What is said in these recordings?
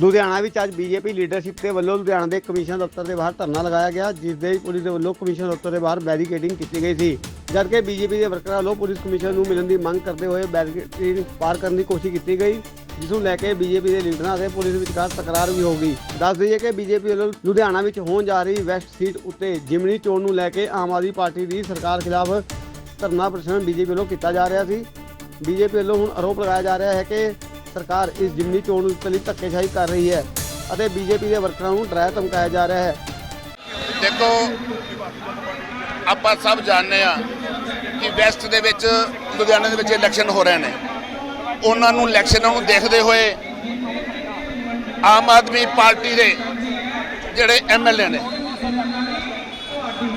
ਲੁਧਿਆਣਾ ਵਿੱਚ ਅੱਜ BJP leadership ਦੇ ਵੱਲੋਂ ਲੁਧਿਆਣਾ ਦੇ ਕਮਿਸ਼ਨ ਦਫ਼ਤਰ ਦੇ ਬਾਹਰ ਧਰਨਾ ਲਗਾਇਆ ਗਿਆ, ਜਿਸ ਦੇ ਪੁਲਿਸ ਦੇ ਵੱਲੋਂ ਕਮਿਸ਼ਨ ਦਫ਼ਤਰ ਦੇ ਬਾਹਰ ਬੈਰੀਕੇਡਿੰਗ ਕੀਤੀ ਗਈ ਸੀ। ਜਦਕਿ ਬੀਜੇਪੀ ਦੇ ਵਰਕਰਾਂ ਵੱਲੋਂ ਪੁਲਿਸ ਕਮਿਸ਼ਨ ਨੂੰ ਮਿਲਣ ਦੀ ਮੰਗ ਕਰਦੇ ਹੋਏ ਬੈਰੀਕੇਡ ਪਾਰ ਕਰਨ ਦੀ ਕੋਸ਼ਿਸ਼ ਕੀਤੀ ਗਈ, ਜਿਸ ਨੂੰ ਲੈ ਕੇ ਬੀਜੇਪੀ ਦੇ ਲੀਡਰਾਂ ਅਤੇ ਪੁਲਿਸ ਵਿਚਕਾਰ ਤਕਰਾਰ ਵੀ ਹੋ ਗਈ। ਦੱਸ ਦਈਏ ਕਿ ਬੀਜੇਪੀ ਵੱਲੋਂ ਲੁਧਿਆਣਾ ਵਿੱਚ ਹੋਣ ਜਾ ਰਹੀ ਵੈਸਟ ਸੀਟ ਉੱਤੇ ਜਿਮਨੀ ਚੋਣ ਨੂੰ ਲੈ ਕੇ ਆਮ ਆਦਮੀ ਪਾਰਟੀ ਦੀ ਸਰਕਾਰ ਖਿਲਾਫ ਧਰਨਾ ਪ੍ਰਦਰਸ਼ਨ ਬੀਜੇਪੀ ਵੱਲੋਂ ਕੀਤਾ ਜਾ ਰਿਹਾ ਸੀ। ਬੀਜੇਪੀ ਵੱਲੋਂ ਹੁਣ ਆਰੋਪ ਲਗਾਇਆ ਜਾ ਰਿਹਾ ਹੈ ਕਿ ਸਰਕਾਰ ਇਸ ਜਿਮਨੀ ਚੋਣ ਲਈ ਧੱਕੇਸ਼ਾਹੀ ਕਰ ਰਹੀ ਹੈ ਅਤੇ ਬੀਜੇਪੀ ਦੇ ਵਰਕਰਾਂ ਨੂੰ ਡਰਾਇਆ ਧਮਕਾਇਆ ਜਾ ਰਿਹਾ ਹੈ। ਦੇਖੋ, ਆਪਾਂ ਸਭ ਜਾਣਦੇ ਆ ਕਿ ਵੈਸਟ ਦੇ ਵਿੱਚ, ਲੁਧਿਆਣੇ ਦੇ ਵਿੱਚ ਇਲੈਕਸ਼ਨ ਹੋ ਰਹੇ ਨੇ। ਉਹਨਾਂ ਨੂੰ ਇਲੈਕਸ਼ਨਾਂ ਨੂੰ ਦੇਖਦੇ ਹੋਏ ਆਮ ਆਦਮੀ ਪਾਰਟੀ ਦੇ ਜਿਹੜੇ ਐਮਐਲਏ ਨੇ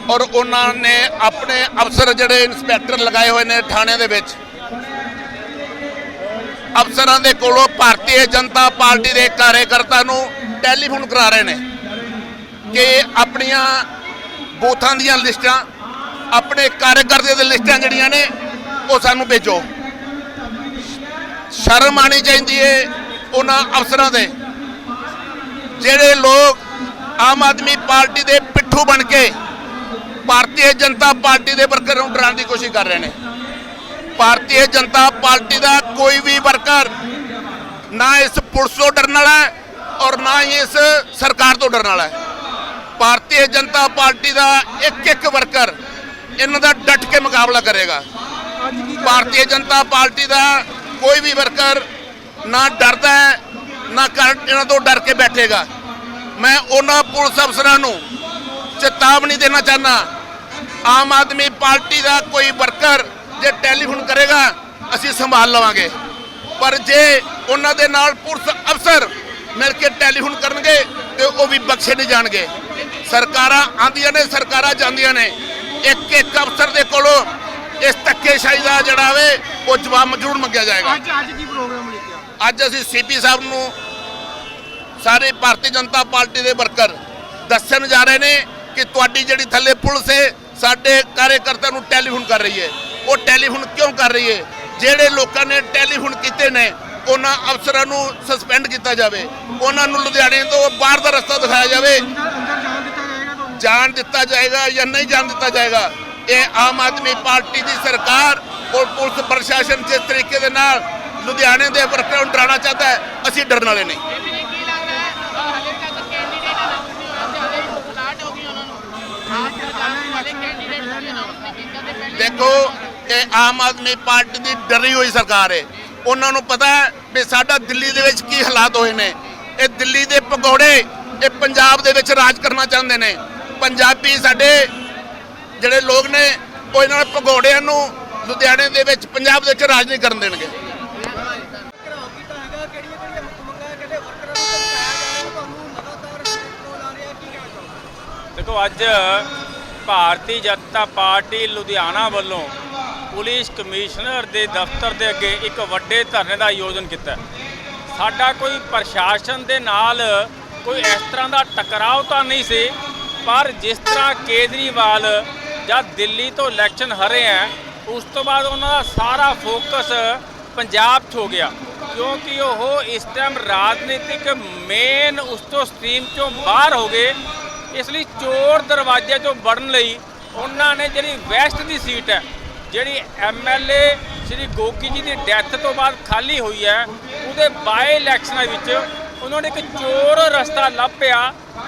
ਔਰ ਉਹਨਾਂ ਨੇ ਆਪਣੇ ਅਫਸਰ ਜਿਹੜੇ ਇਨਸਪੈਕਟਰ ਲਗਾਏ ਹੋਏ ਨੇ ਥਾਣੇ ਦੇ ਵਿੱਚ ਅਫਸਰਾਂ ਦੇ ਕੋਲੋਂ ਭਾਰਤੀ ਜਨਤਾ ਪਾਰਟੀ ਦੇ ਕਾਰਜਕਰਤਾ ਨੂੰ ਟੈਲੀਫੋਨ ਕਰਾ ਰਹੇ ਨੇ ਕਿ ਆਪਣੀਆਂ ਬੂਥਾਂ ਦੀਆਂ ਲਿਸਟਾਂ, ਆਪਣੇ ਕਾਰਜਕਰਤੇ ਦੇ ਲਿਸਟਾਂ ਜਿਹੜੀਆਂ ਨੇ, ਉਹ ਸਾਨੂੰ ਭੇਜੋ। ਸ਼ਰਮ ਆਣੀ ਚਾਹੀਦੀ ਹੈ ਉਹਨਾਂ ਅਫਸਰਾਂ ਦੇ, ਜਿਹੜੇ ਲੋਕ ਆਮ ਆਦਮੀ ਪਾਰਟੀ ਦੇ ਪਿੱਠੂ ਬਣ ਕੇ ਭਾਰਤੀ ਜਨਤਾ ਪਾਰਟੀ ਦੇ ਵਰਕਰ ਨੂੰ ਡਰਾਉਣ ਦੀ ਕੋਸ਼ਿਸ਼ ਕਰ ਰਹੇ ਨੇ। ਭਾਰਤੀ ਜਨਤਾ ਪਾਰਟੀ ਦਾ ਕੋਈ ਵੀ ਵਰਕਰ ਨਾ ਇਸ ਪੁਲਿਸ ਤੋਂ ਡਰਨ ਵਾਲਾ ਹੈ ਔਰ ਨਾ ਹੀ ਇਸ ਸਰਕਾਰ ਤੋਂ ਡਰਨ ਵਾਲਾ ਹੈ। ਭਾਰਤੀ ਜਨਤਾ ਪਾਰਟੀ ਦਾ ਇੱਕ ਇੱਕ ਵਰਕਰ ਇਹਨਾਂ ਦਾ ਡਟ ਕੇ ਮੁਕਾਬਲਾ ਕਰੇਗਾ। ਭਾਰਤੀ ਜਨਤਾ ਪਾਰਟੀ ਦਾ ਕੋਈ ਵੀ ਵਰਕਰ ਨਾ ਡਰਦਾ ਹੈ, ਨਾ ਕਰ ਇਹਨਾਂ ਤੋਂ ਡਰ ਕੇ ਬੈਠੇਗਾ। ਮੈਂ ਉਹਨਾਂ ਪੁਲਿਸ ਅਫਸਰਾਂ ਨੂੰ ਚੇਤਾਵਨੀ ਦੇਣਾ ਚਾਹਨਾ ਆਮ ਆਦਮੀ ਪਾਰਟੀ ਦਾ ਕੋਈ ਵਰਕਰ ਜੇ ਟੈਲੀਫੋਨ ਕਰੇਗਾ ਅਸੀਂ ਸੰਭਾਲ ਲਵਾਂਗੇ। ਪਰ ਜੇ ਉਹਨਾਂ ਦੇ ਨਾਲ ਪੁਲਿਸ ਅਫਸਰ ਮਿਲ ਕੇ ਟੈਲੀਫੋਨ ਕਰਨਗੇ ਤੇ ਉਹ ਵੀ ਬਖਸ਼ੇ ਨਹੀਂ ਜਾਣਗੇ। ਸਰਕਾਰਾਂ ਆਂਦੀਆਂ ਨੇ ਸਰਕਾਰਾਂ ਜਾਂਦੀਆਂ ਨੇ। ਇੱਕ ਇੱਕ ਅਫਸਰ ਦੇ ਕੋਲੋਂ ਇਸ ਧੱਕੇਸ਼ਾਹੀ ਦਾ ਜਿਹੜਾ ਵੇ ਉਹ ਜਵਾਬ ਜ਼ਰੂਰ ਮੰਗਿਆ ਜਾਏਗਾ। ਅੱਜ ਅੱਜ ਕੀ ਪ੍ਰੋਗਰਾਮ ਲਿਖਿਆ? ਅੱਜ ਅਸੀਂ ਸੀਪੀ ਸਾਹਿਬ ਨੂੰ ਸਾਰੇ ਭਾਰਤੀ ਜਨਤਾ ਪਾਰਟੀ ਦੇ ਵਰਕਰ ਦੱਸਣ ਜਾ ਰਹੇ ਨੇ ਕਿ ਤੁਹਾਡੀ ਜਿਹੜੀ ਥੱਲੇ ਪੁਲਿਸ ਹੈ ਸਾਡੇ ਕਾਰਜਕਰਤਾ ਨੂੰ ਟੈਲੀਫੋਨ ਕਰ ਰਹੀ ਹੈ ਉਹ ਟੈਲੀਫੋਨ ਕਿਉਂ ਕਰ ਰਹੀ ਹੈ ਜਿਹੜੇ ਲੋਕਾਂ ਨੇ ਟੈਲੀਫੋਨ ਕੀਤੇ ਨੇ, ਉਹਨਾਂ ਅਫਸਰਾਂ ਨੂੰ ਸਸਪੈਂਡ ਕੀਤਾ ਜਾਵੇ। ਉਹਨਾਂ ਨੂੰ ਲੁਧਿਆਣੇ ਤੋਂ ਬਾਹਰ ਦਾ ਰਸਤਾ ਦਿਖਾਇਆ ਜਾਵੇ। ਜਾਣ ਦਿੱਤਾ ਜਾਏਗਾ ਜਾਂ ਨਹੀਂ ਜਾਣ ਦਿੱਤਾ ਜਾਏਗਾ, ਇਹ ਆਮ ਆਦਮੀ ਪਾਰਟੀ ਦੀ ਸਰਕਾਰ ਔਰ ਪੁਲਿਸ ਪ੍ਰਸ਼ਾਸਨ ਜਿਸ ਤਰੀਕੇ ਦੇ ਨਾਲ ਲੁਧਿਆਣੇ ਦੇ ਵਰਕਰਾਂ ਨੂੰ ਡਰਾਉਣਾ ਚਾਹਤਾ ਹੈ, ਅਸੀਂ ਡਰਨ ਵਾਲੇ ਨਹੀਂ। ਨੇ ਦੇਖੋ ਇਹ ਆਮ ਆਦਮੀ ਪਾਰਟੀ ਦੀ ਡਰੀ ਹੋਈ ਸਰਕਾਰ ਹੈ ਉਹਨਾਂ ਨੂੰ ਪਤਾ ਹੈ ਵੀ ਸਾਡਾ ਦਿੱਲੀ ਦੇ ਵਿੱਚ ਕੀ ਹਾਲਾਤ ਹੋਏ ਨੇ। ਇਹ ਦਿੱਲੀ ਦੇ ਪਕੌੜੇ, ਇਹ ਪੰਜਾਬ ਦੇ ਵਿੱਚ ਰਾਜ ਕਰਨਾ ਚਾਹੁੰਦੇ ਨੇ। ਪੰਜਾਬੀ ਸਾਡੇ ਜਿਹੜੇ ਲੋਕ ਨੇ, ਉਹ ਇਹਨਾਂ ਦੇ ਪਕੌੜਿਆਂ ਨੂੰ ਲੁਧਿਆਣੇ ਦੇ ਵਿੱਚ, ਪੰਜਾਬ ਦੇ ਵਿੱਚ ਰਾਜ ਨਹੀਂ ਕਰਨ ਦੇਣਗੇ। ਦੇਖੋ, ਅੱਜ ਭਾਰਤੀ ਜਨਤਾ ਪਾਰਟੀ ਲੁਧਿਆਣਾ ਵੱਲੋਂ ਪੁਲਿਸ ਕਮਿਸ਼ਨਰ ਦੇ ਦਫ਼ਤਰ ਦੇ ਅੱਗੇ ਇੱਕ ਵੱਡੇ ਧਰਨੇ ਦਾ ਆਯੋਜਨ ਕੀਤਾ। ਸਾਡਾ ਕੋਈ ਪ੍ਰਸ਼ਾਸਨ ਦੇ ਨਾਲ ਕੋਈ ਇਸ ਤਰ੍ਹਾਂ ਦਾ ਟਕਰਾਓ ਤਾਂ ਨਹੀਂ ਸੀ, ਪਰ ਜਿਸ ਤਰ੍ਹਾਂ ਕੇਜਰੀਵਾਲ ਜਾਂ ਦਿੱਲੀ ਤੋਂ ਇਲੈਕਸ਼ਨ ਹਰੇ ਹੈ, ਉਸ ਤੋਂ ਬਾਅਦ ਉਹਨਾਂ ਦਾ ਸਾਰਾ ਫੋਕਸ ਪੰਜਾਬ 'ਚ ਹੋ ਗਿਆ। ਕਿਉਂਕਿ ਉਹ ਇਸ ਟਾਈਮ ਰਾਜਨੀਤਿਕ ਮੇਨ ਉਸ ਤੋਂ ਸਟ੍ਰੀਮ ਚੋਂ ਬਾਹਰ ਹੋ ਗਏ। ਇਸ ਲਈ ਚੋਰ ਦਰਵਾਜ਼ੇ ਚੋਂ ਵੜਨ ਲਈ ਉਹਨਾਂ ਨੇ ਜਿਹੜੀ ਵੈਸਟ ਦੀ ਸੀਟ ਹੈ ਜਿਹੜੀ ਐਮਐਲਏ ਸ਼੍ਰੀ ਗੋਗੀ ਜੀ ਦੀ ਡੈਥ ਤੋਂ ਬਾਅਦ ਖਾਲੀ ਹੋਈ ਹੈ, ਉਹਦੇ ਬਾਏ ਇਲੈਕਸ਼ਨਾਂ ਵਿੱਚ ਉਹਨਾਂ ਨੇ ਇੱਕ ਚੋਰ ਰਸਤਾ ਲੱਭਿਆ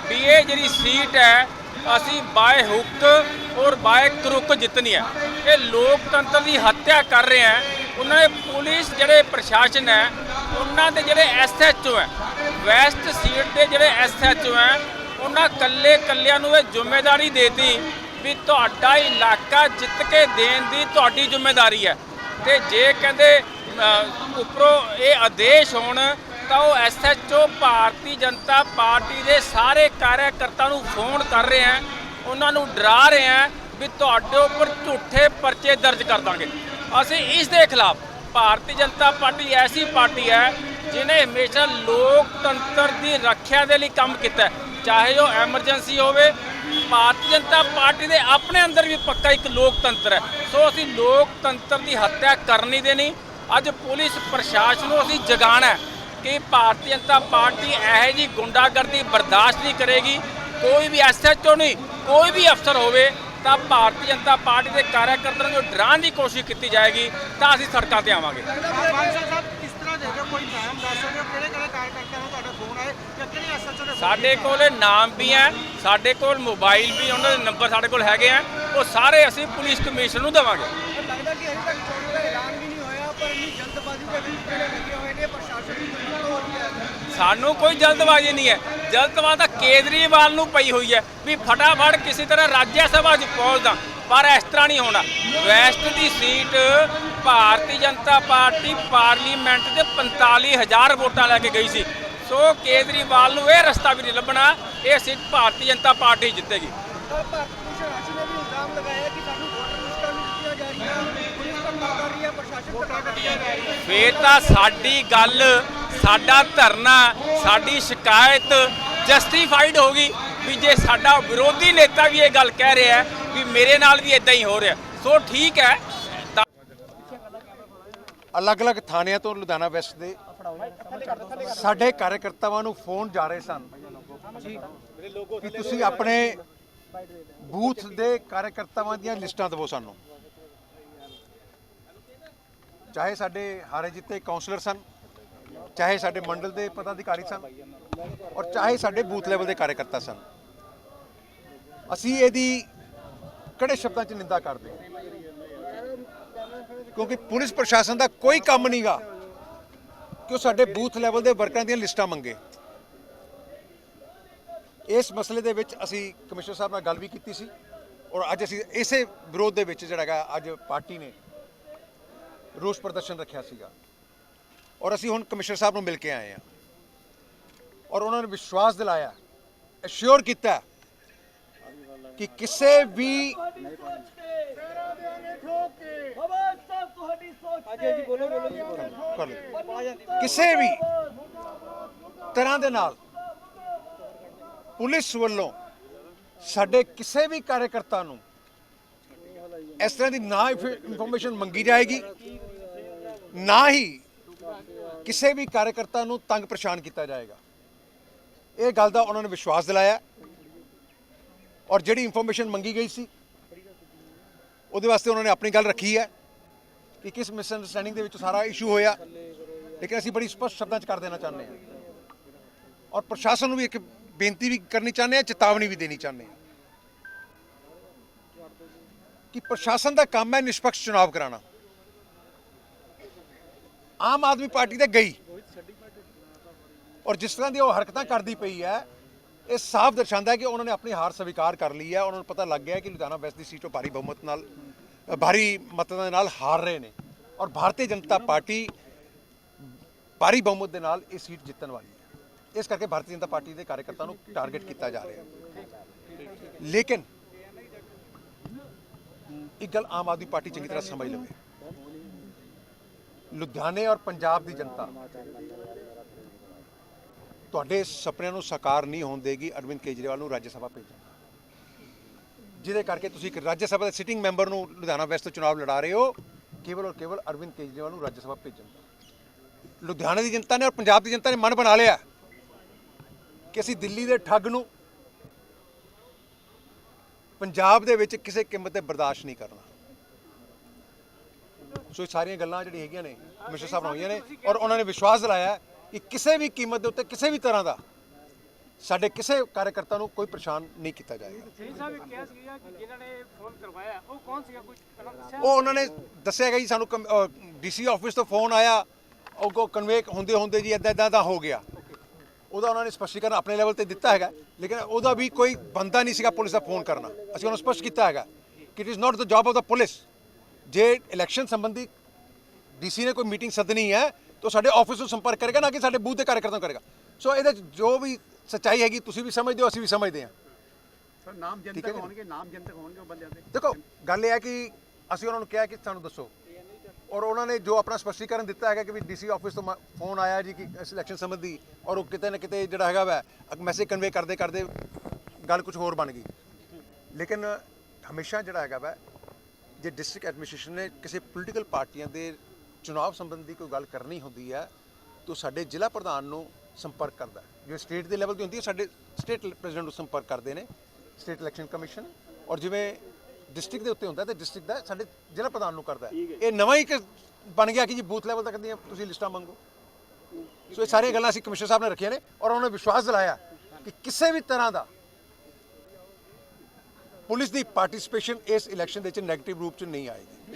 ਵੀ ਇਹ ਜਿਹੜੀ ਸੀਟ ਹੈ, ਅਸੀਂ by hook or by crook ਜਿੱਤਣੀ ਹੈ। ਇਹ ਲੋਕਤੰਤਰ ਦੀ ਹੱਤਿਆ ਕਰ ਰਹੇ ਹੈ। ਉਹਨਾਂ ਦੇ ਪੁਲਿਸ ਜਿਹੜੇ ਪ੍ਰਸ਼ਾਸਨ ਹੈ, ਉਹਨਾਂ ਦੇ ਜਿਹੜੇ ਐਸਐਚਓ ਹੈ, ਵੈਸਟ ਸੀਟ ਦੇ ਜਿਹੜੇ ਐਸਐਚਓ ਹੈ, ਉਹਨਾਂ ਕੱਲੇ ਕੱਲਿਆਂ ਨੂੰ ਇਹ ਜ਼ਿੰਮੇਵਾਰੀ ਦੇਤੀ ਵੀ ਤੁਹਾਡਾ ਇਲਾਕਾ ਜਿੱਤ ਕੇ ਦੇਣ ਦੀ ਤੁਹਾਡੀ ਜ਼ਿੰਮੇਵਾਰੀ ਹੈ। ਤੇ ਜੇ ਕਹਿੰਦੇ ਉੱਪਰੋਂ ਇਹ ਆਦੇਸ਼ ਹੋਣ, ਤਾਂ ਉਹ ਐਸਐਚਓ ਭਾਰਤੀ ਜਨਤਾ ਪਾਰਟੀ ਦੇ ਸਾਰੇ ਕਾਰਜਕਰਤਾ ਨੂੰ ਫੋਨ ਕਰ ਰਹੇ ਹੈ। ਉਹਨਾਂ ਨੂੰ ਡਰਾ ਰਹੇ ਹੈ ਵੀ ਤੁਹਾਡੇ ਉੱਪਰ ਝੂਠੇ ਪਰਚੇ ਦਰਜ ਕਰ ਦਾਂਗੇ। ਅਸੀਂ ਇਸ ਦੇ ਖਿਲਾਫ ਭਾਰਤੀ ਜਨਤਾ ਪਾਰਟੀ ਐਸੀ ਪਾਰਟੀ ਹੈ ਜਿਨੇ ਹਮੇਸ਼ਾ ਲੋਕਤੰਤਰ ਦੀ ਰੱਖਿਆ ਦੇ ਲਈ ਕੰਮ ਕੀਤਾ ਚਾਹੇ ਉਹ ਐਮਰਜੈਂਸੀ ਹੋਵੇ ਭਾਰਤੀ ਜਨਤਾ ਪਾਰਟੀ ਦੇ ਆਪਣੇ ਅੰਦਰ ਵੀ ਪੱਕਾ ਇੱਕ ਲੋਕਤੰਤਰ ਹੈ। ਸੋ ਅਸੀਂ ਲੋਕਤੰਤਰ ਦੀ ਹੱਤਿਆ ਕਰਨ ਨਹੀਂ ਦੇਣੀ ਅੱਜ ਪੁਲਿਸ ਪ੍ਰਸ਼ਾਸਨ ਨੂੰ ਅਸੀਂ ਜਗਾਣਾ ਕਿ ਭਾਰਤੀ ਜਨਤਾ ਪਾਰਟੀ ਇਹੋ ਜੀ ਗੁੰਡਾਗਰਦੀ ਬਰਦਾਸ਼ਤ ਨਹੀਂ ਕਰੇਗੀ। ਕੋਈ ਵੀ ਐਸਐਚਓ ਨਹੀਂ, ਕੋਈ ਵੀ ਅਫਸਰ ਹੋਵੇ ਤਾਂ ਭਾਰਤੀ ਜਨਤਾ ਪਾਰਟੀ ਦੇ ਕਾਰਜਕਰਤਾਆਂ ਨੂੰ ਡਰਾਉਣ ਦੀ ਕੋਸ਼ਿਸ਼ ਕੀਤੀ ਜਾਏਗੀ, ਤਾਂ ਅਸੀਂ ਸੜਕਾਂ ਤੇ ਆਵਾਂਗੇ ਬਾਦਸ਼ਾਹ ਸਾਹਿਬ ਕਿਸ ਤਰ੍ਹਾਂ ਦੇਖੋ ਕੋਈ ਨਾਮ ਦੱਸ ਸਕਦੇ ਹੋ ਕਿਹੜੇ ਕਿਹੜੇ ਕਾਰਜਕਰਤਾ ਨੂੰ ਤੁਹਾਡਾ ਫੋਨ ਆਏ? ਜਾਂ ਕਿਹੜੇ ਐਸਐਚਓ ਦੇ ਸਾਡੇ ਕੋਲ ਨਾਮ ਵੀ ਹੈ ਸਾਡੇ ਕੋਲ ਮੋਬਾਈਲ ਵੀ ਉਹਨਾਂ ਦੇ ਨੰਬਰ ਸਾਡੇ ਕੋਲ ਹੈਗੇ ਆ। ਉਹ ਸਾਰੇ ਅਸੀਂ ਪੁਲਿਸ ਕਮਿਸ਼ਨ ਨੂੰ ਦੇਵਾਂਗੇ। ਲੱਗਦਾ ਕਿ ਅਜੇ ਤੱਕ ਚੋਣਾਂ ਦਾ ਐਲਾਨ ਵੀ ਨਹੀਂ ਹੋਇਆ ਪਰ ਇੰਨੀ ਜਲਦਬਾਜ਼ੀ ਦੇ ਵਿੱਚ ਜਿਹੜੇ ਲੱਗੇ ਹੋਏ ਨੇ ਪ੍ਰਸ਼ਾਸਨ ਦੀ ਕੋਈ ਹੋ ਰਹੀ ਹੈ। ਸਾਨੂੰ ਕੋਈ ਜਲਦਬਾਜ਼ੀ ਨਹੀਂ ਹੈ। ਜਲਦਬਾਜ਼ੀ ਤਾਂ ਕੇਜਰੀਵਾਲ ਨੂੰ ਪਈ ਹੋਈ ਹੈ ਵੀ ਫਟਾਫਟ ਕਿਸੇ ਤਰ੍ਹਾਂ ਰਾਜ ਸਭਾ 'ਚ ਪਹੁੰਚਦਾ ਪਰ ਇਸ ਤਰ੍ਹਾਂ ਨਹੀਂ ਹੋਣਾ। ਵੈਸਟ ਦੀ seat Bharatiya Janata party parliament ਦੇ 45000 ਵੋਟਾਂ ਲੈ ਕੇ ਗਈ ਸੀ। ਸੋ ਕੇਜਰੀਵਾਲ ਨੂੰ ਇਹ ਰਸਤਾ ਵੀ ਨਹੀਂ ਲੱਭਣਾ ਇਹ ਸੀਟ ਭਾਰਤੀ ਜਨਤਾ ਪਾਰਟੀ ਜਿੱਤੇਗੀ। ਹੈ ਹੈ। ਫੇਰ ਤਾਂ ਸਾਡੀ ਗੱਲ ਸਾਡਾ ਧਰਨਾ ਸਾਡੀ ਸ਼ਿਕਾਇਤ ਜਸਟੀਫਾਈਡ ਹੋਗੀ ਵੀ ਜੇ ਸਾਡਾ ਵਿਰੋਧੀ ਨੇਤਾ ਵੀ ਇਹ ਗੱਲ ਕਹਿ ਰਿਹਾ ਹੈ ਵੀ ਮੇਰੇ ਨਾਲ ਵੀ ਇਦਾਂ ਹੀ ਹੋ ਰਿਹਾ। ਸੋ ਠੀਕ ਹੈ ਅਲੱਗ-ਅਲੱਗ ਥਾਣਿਆਂ ਤੋਂ ਲੁਧਿਆਣਾ ਵੈਸਟ ਦੇ ਸਾਡੇ ਕਾਰਜਕਰਤਾਵਾਂ ਨੂੰ ਫੋਨ ਜਾ ਰਹੇ ਸਨ ਕਿ ਤੁਸੀਂ ਆਪਣੇ ਬੂਥ ਦੇ ਕਾਰਜਕਰਤਾਵਾਂ ਦੀਆਂ ਲਿਸਟਾਂ ਦਿਵੋ ਸਾਨੂੰ। ਚਾਹੇ ਸਾਡੇ ਹਾਰੇ ਜਿੱਤੇ ਕਾਉਂਸਲਰ ਸਨ, ਚਾਹੇ ਸਾਡੇ ਮੰਡਲ ਦੇ ਪਦਾਧਿਕਾਰੀ ਸਨ, ਔਰ ਚਾਹੇ ਸਾਡੇ ਬੂਥ ਲੈਵਲ ਦੇ ਕਾਰਜਕਰਤਾ ਸਨ। ਅਸੀਂ ਇਹਦੀ ਕੜੇ ਸ਼ਬਦਾਂ 'ਚ ਨਿੰਦਾ ਕਰਦੇ ਹਾਂ? ਕਿਉਂਕਿ ਪੁਲਿਸ ਪ੍ਰਸ਼ਾਸਨ ਦਾ ਕੋਈ ਕੰਮ ਨਹੀਂਗਾ ਕਿ ਉਹ ਸਾਡੇ ਬੂਥ ਲੈਵਲ ਦੇ ਵਰਕਰਾਂ ਦੀਆਂ ਲਿਸਟਾਂ ਮੰਗੇ। ਇਸ ਮਸਲੇ ਦੇ ਵਿੱਚ ਅਸੀਂ ਕਮਿਸ਼ਨਰ ਸਾਹਿਬ ਨਾਲ ਗੱਲ ਵੀ ਕੀਤੀ ਸੀ ਔਰ ਅੱਜ ਅਸੀਂ ਇਸੇ ਵਿਰੋਧ ਦੇ ਵਿੱਚ ਜਿਹੜਾ ਹੈਗਾ ਅੱਜ ਪਾਰਟੀ ਨੇ ਰੋਸ ਪ੍ਰਦਰਸ਼ਨ ਰੱਖਿਆ ਸੀਗਾ। ਔਰ ਅਸੀਂ ਹੁਣ ਕਮਿਸ਼ਨਰ ਸਾਹਿਬ ਨੂੰ ਮਿਲ ਕੇ ਆਏ ਹਾਂ। ਔਰ ਉਹਨਾਂ ਨੇ ਵਿਸ਼ਵਾਸ ਦਿਲਾਇਆ, ਅਸ਼ੋਰ ਕੀਤਾ ਕਿ ਕਿਸੇ ਵੀ ਕਰ ਲਓ। ਕਿਸੇ ਵੀ ਤਰ੍ਹਾਂ ਦੇ ਨਾਲ ਪੁਲਿਸ ਵੱਲੋਂ ਸਾਡੇ ਕਿਸੇ ਵੀ ਕਾਰਜਕਰਤਾ ਨੂੰ ਇਸ ਤਰ੍ਹਾਂ ਦੀ ਨਾ ਇਨਫੋਰਮੇਸ਼ਨ ਮੰਗੀ ਜਾਏਗੀ, ਨਾ ਹੀ ਕਿਸੇ ਵੀ ਕਾਰਜਕਰਤਾ ਨੂੰ ਤੰਗ ਪਰੇਸ਼ਾਨ ਕੀਤਾ ਜਾਏਗਾ ਇਹ ਗੱਲ ਦਾ ਉਹਨਾਂ ਨੇ ਵਿਸ਼ਵਾਸ ਦਿਲਾਇਆ ਔਰ ਜਿਹੜੀ ਇਨਫੋਰਮੇਸ਼ਨ ਮੰਗੀ ਗਈ ਸੀ, ਉਹਦੇ ਵਾਸਤੇ ਉਹਨਾਂ ਨੇ ਆਪਣੀ ਗੱਲ ਰੱਖੀ ਹੈ ਕਿ ਕਿਸ ਮਿਸਅੰਡਰਸਟੈਂਡਿੰਗ ਦੇ ਵਿੱਚ ਸਾਰਾ ਇਸ਼ੂ ਹੋਇਆ। ਲੇਕਿਨ ਅਸੀਂ ਬੜੀ ਸਪਸ਼ਟ ਸ਼ਬਦਾਂ 'ਚ ਕਰ ਦੇਣਾ ਚਾਹੁੰਦੇ ਹਾਂ। ਔਰ ਪ੍ਰਸ਼ਾਸਨ ਨੂੰ ਵੀ ਇੱਕ ਬੇਨਤੀ ਵੀ ਕਰਨੀ ਚਾਹੁੰਦੇ ਹਾਂ, ਚੇਤਾਵਨੀ ਵੀ ਦੇਣੀ ਚਾਹੁੰਦੇ ਹਾਂ। ਕਿ ਪ੍ਰਸ਼ਾਸਨ ਦਾ ਕੰਮ ਹੈ ਨਿਸ਼ਪਕਸ਼ ਚੁਣਾਵ ਕਰਾਉਣਾ। ਆਮ ਆਦਮੀ ਪਾਰਟੀ ਤੇ ਗਈ। ਔਰ ਜਿਸ ਤਰ੍ਹਾਂ ਦੀ ਉਹ ਹਰਕਤਾਂ ਕਰਦੀ ਪਈ ਹੈ, ਇਹ ਸਾਫ਼ ਦਰਸਾਉਂਦਾ ਹੈ ਕਿ ਉਹਨਾਂ ਨੇ ਆਪਣੀ ਹਾਰ ਸਵੀਕਾਰ ਕਰ ਲਈ ਹੈ। ਉਹਨਾਂ ਨੂੰ ਪਤਾ ਲੱਗ ਗਿਆ ਕਿ ਲੁਧਿਆਣਾ ਵੈਸਟ ਦੀ ਸੀਟ ਸੀਟੋਂ ਭਾਰੀ ਬਹੁਮਤ ਨਾਲ ਭਾਰੀ ਮਤਾਂ ਦੇ ਨਾਲ ਹਾਰ ਰਹੇ ਨੇ ਔਰ ਭਾਰਤੀ ਜਨਤਾ ਪਾਰਟੀ ਭਾਰੀ ਬਹੁਮਤ ਦੇ ਨਾਲ ਇਹ ਸੀਟ ਜਿੱਤਣ ਵਾਲੀ ਹੈ। ਇਸ ਕਰਕੇ ਭਾਰਤੀ ਜਨਤਾ ਪਾਰਟੀ ਦੇ ਕਾਰਜਕਰਤਾ ਨੂੰ ਟਾਰਗੇਟ ਕੀਤਾ ਜਾ ਰਿਹਾ ਹੈ। ਲੇਕਿਨ ਇੱਕ ਗੱਲ ਆਮ ਆਦਮੀ ਪਾਰਟੀ ਚੰਗੀ ਤਰ੍ਹਾਂ ਸਮਝ ਲਵੇ। ਲੁਧਿਆਣੇ ਔਰ ਪੰਜਾਬ ਦੀ ਜਨਤਾ ਤੁਹਾਡੇ ਸੁਪਨਿਆਂ ਨੂੰ ਸਾਕਾਰ ਨਹੀਂ ਹੋਣ ਦੇਗੀ। ਅਰਵਿੰਦ ਕੇਜਰੀਵਾਲ ਨੂੰ ਰਾਜ ਸਭਾ ਭੇਜਣ ਜਿਹਦੇ ਕਰਕੇ ਤੁਸੀਂ ਇੱਕ ਰਾਜ ਸਭਾ ਦੇ ਸਿਟਿੰਗ ਮੈਂਬਰ ਨੂੰ ਲੁਧਿਆਣਾ ਵੈਸਟ ਤੋਂ ਚੁਣਾਵ ਲੜਾ ਰਹੇ ਹੋ। ਕੇਵਲ ਔਰ ਕੇਵਲ ਅਰਵਿੰਦ ਕੇਜਰੀਵਾਲ ਨੂੰ ਰਾਜ ਸਭਾ ਭੇਜਣ ਦਾ। ਲੁਧਿਆਣੇ ਦੀ ਜਨਤਾ ਨੇ ਔਰ ਪੰਜਾਬ ਦੀ ਜਨਤਾ ਨੇ ਮਨ ਬਣਾ ਲਿਆ ਕਿ ਅਸੀਂ ਦਿੱਲੀ ਦੇ ਠੱਗ ਨੂੰ ਪੰਜਾਬ ਦੇ ਵਿੱਚ ਕਿਸੇ ਕੀਮਤ ਤੇ ਬਰਦਾਸ਼ਤ ਨਹੀਂ ਕਰਨਾ। ਸੋ ਇਹ ਸਾਰੀਆਂ ਗੱਲਾਂ ਜਿਹੜੀਆਂ ਹੈਗੀਆਂ ਨੇ ਮਿਸ਼ਰ ਸਾਹਿਬ ਨਾਲ ਹੋਈਆਂ ਨੇ ਔਰ ਉਹਨਾਂ ਨੇ ਵਿਸ਼ਵਾਸ ਦਿਲਾਇਆ ਕਿ ਕਿਸੇ ਵੀ ਕੀਮਤ ਦੇ ਉੱਤੇ ਕਿਸੇ ਵੀ ਤਰ੍ਹਾਂ ਦਾ ਸਾਡੇ ਕਿਸੇ ਕਾਰਜਕਰਤਾ ਨੂੰ ਕੋਈ ਪਰੇਸ਼ਾਨ ਨਹੀਂ ਕੀਤਾ ਜਾਏਗਾ। ਸਿੰਘ ਸਾਹਿਬ ਇਹ ਕਿਹਾ ਸੀਗਾ ਕਿ ਜਿਨ੍ਹਾਂ ਨੇ ਫੋਨ ਕਰਵਾਇਆ ਉਹ ਕੌਣ ਸੀਗਾ? ਦੱਸਿਆ? ਉਹ ਉਹਨਾਂ ਨੇ ਦੱਸਿਆ ਗਿਆ ਜੀ ਸਾਨੂੰ ਡੀਸੀ ਆਫਿਸ ਤੋਂ ਫੋਨ ਆਇਆ ਉਹ ਕੋ ਕਨਵੇ ਹੁੰਦੇ ਹੁੰਦੇ ਜੀ ਇਦਾਂ ਇਦਾਂ ਦਾ ਹੋ ਗਿਆ। ਉਹਦਾ ਉਹਨਾਂ ਨੇ ਸਪਸ਼ਟੀਕਰਨ ਆਪਣੇ ਲੈਵਲ ਤੇ ਦਿੱਤਾ ਹੈਗਾ ਲੇਕਿਨ ਉਹਦਾ ਵੀ ਕੋਈ ਬੰਦਾ ਨਹੀਂ ਸੀਗਾ ਪੁਲਿਸ ਦਾ ਫੋਨ ਕਰਨਾ। ਅਸੀਂ ਉਹਨਾਂ ਨੂੰ ਸਪਸ਼ਟ ਕੀਤਾ ਹੈਗਾ ਕਿ it is not the job of the police ਜੇ ਇਲੈਕਸ਼ਨ ਸੰਬੰਧੀ ਡੀਸੀ ਨੇ ਕੋਈ ਮੀਟਿੰਗ ਸੱਦਣੀ ਹੈ ਤਾਂ ਸਾਡੇ ਆਫਿਸ ਨੂੰ ਸੰਪਰਕ ਕਰੇਗਾ ਨਾ ਕਿ ਸਾਡੇ ਬੂਥ ਦੇ ਕਾਰਜਕਰਤਾ ਨੂੰ ਕਰੇਗਾ। ਸੋ ਇਹਦੇ ਜੋ ਵੀ ਸੱਚਾਈ ਹੈਗੀ ਤੁਸੀਂ ਵੀ ਸਮਝਦੇ ਹੋ ਅਸੀਂ ਵੀ ਸਮਝਦੇ ਹਾਂ। ਸਰ ਨਾਮ ਠੀਕ ਹੈ ਜਨਤਕ ਜੀ। ਹੋਣਗੇ ਨਾਮ ਜਨਤਕ ਹੋਣਗੇ ਉਹ ਬੰਦਿਆਂ ਦੇ। ਦੇਖੋ ਗੱਲ ਇਹ ਹੈ ਕਿ ਅਸੀਂ ਉਹਨਾਂ ਨੂੰ ਕਿਹਾ ਕਿ ਸਾਨੂੰ ਦੱਸੋ। ਔਰ ਉਹਨਾਂ ਨੇ ਜੋ ਆਪਣਾ ਸਪਸ਼ਟੀਕਰਨ ਦਿੱਤਾ ਹੈਗਾ ਕਿ ਵੀ ਡੀਸੀ ਆਫਿਸ ਤੋਂ ਫੋਨ ਆਇਆ ਜੀ ਕਿ ਸਿਲੈਕਸ਼ਨ ਸੰਬੰਧੀ ਔਰ ਉਹ ਕਿਤੇ ਨਾ ਕਿਤੇ ਜਿਹੜਾ ਹੈਗਾ ਵਾ ਮੈਸੇਜ ਕਨਵੇ ਕਰਦੇ ਕਰਦੇ ਗੱਲ ਕੁਝ ਹੋਰ ਬਣ ਗਈ। ਲੇਕਿਨ ਹਮੇਸ਼ਾ ਜਿਹੜਾ ਹੈਗਾ ਵਾ ਜੇ ਡਿਸਟ੍ਰਿਕਟ ਐਡਮਿਨਿਸਟ੍ਰੇਸ਼ਨ ਨੇ ਕਿਸੇ ਪੋਲੀਟੀਕਲ ਪਾਰਟੀਆਂ ਦੇ ਚੁਣਾਵ ਸੰਬੰਧੀ ਕੋਈ ਗੱਲ ਕਰਨੀ ਹੁੰਦੀ ਹੈ ਤਾਂ ਸਾਡੇ ਜ਼ਿਲ੍ਹਾ ਪ੍ਰਧਾਨ ਨੂੰ ਸੰਪਰਕ ਕਰਦਾ ਹੈ। ਜੋ ਸਟੇਟ ਦੇ ਲੈਵਲ ਤੇ ਹੁੰਦੀ ਹੈ ਸਾਡੇ ਸਟੇਟ ਪ੍ਰੈਜ਼ੀਡੈਂਟ ਨੂੰ ਸੰਪਰਕ ਕਰਦੇ ਨੇ ਸਟੇਟ ਇਲੈਕਸ਼ਨ ਕਮਿਸ਼ਨ ਔਰ ਜਿਵੇਂ ਡਿਸਟ੍ਰਿਕਟ ਦੇ ਉੱਤੇ ਹੁੰਦਾ ਤੇ ਡਿਸਟ੍ਰਿਕਟ ਦਾ ਸਾਡੇ ਜ਼ਿਲ੍ਹਾ ਪ੍ਰਧਾਨ ਨੂੰ ਕਰਦਾ ਹੈ। ਇਹ ਨਵਾਂ ਹੀ ਇੱਕ ਬਣ ਗਿਆ ਕਿ ਜੀ ਬੂਥ ਲੈਵਲ ਤੱਕ ਦੀਆਂ ਤੁਸੀਂ ਲਿਸਟਾਂ ਮੰਗੋ ਸੋ ਇਹ ਸਾਰੀਆਂ ਗੱਲਾਂ ਅਸੀਂ ਕਮਿਸ਼ਨਰ ਸਾਹਿਬ ਨੇ ਰੱਖੀਆਂ ਨੇ ਔਰ ਉਹਨਾਂ ਨੇ ਵਿਸ਼ਵਾਸ ਦਿਲਾਇਆ ਕਿ ਕਿਸੇ ਵੀ ਤਰ੍ਹਾਂ ਦਾ ਪੁਲਿਸ ਦੀ ਪਾਰਟਿਸਿਪੇਸ਼ਨ ਇਸ ਇਲੈਕਸ਼ਨ ਦੇ ਵਿੱਚ ਨੈਗੇਟਿਵ ਰੂਪ ਚ ਨਹੀਂ ਆਏਗੀ